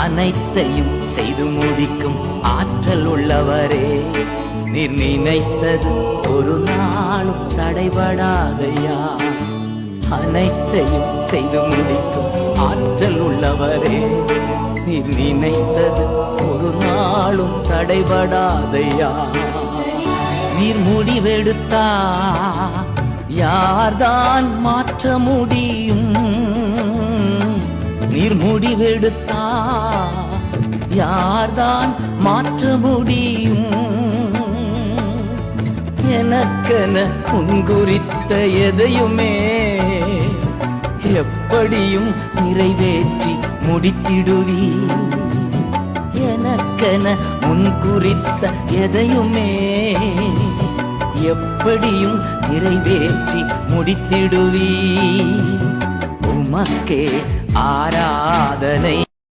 அனைத்தையும் செய்து முடிக்கும் ஆற்றல் உள்ளவரே. நீர் நினைத்தது ஒரு நாளும் தடைபடாதையா? அனைத்தையும் செய்து முடிக்கும் ஆற்றல் உள்ளவரே. நீர் நினைத்தது ஒரு நாளும் தடைபடாதையா? நீர் முடிவெடுத்தா யார்தான் மாற்ற முடியும்? உயிர் முடிவெடுத்தா? யார்தான் மாற்ற முடியும்? எனக்கென உன் குறித்த எதையுமே எப்படியும் நிறைவேற்றி முடித்திடுவி எனக்கென உன் குறித்த எதையுமே எப்படியும் நிறைவேற்றி முடித்திடுவி உமக்கே ஆரா ஆராதனை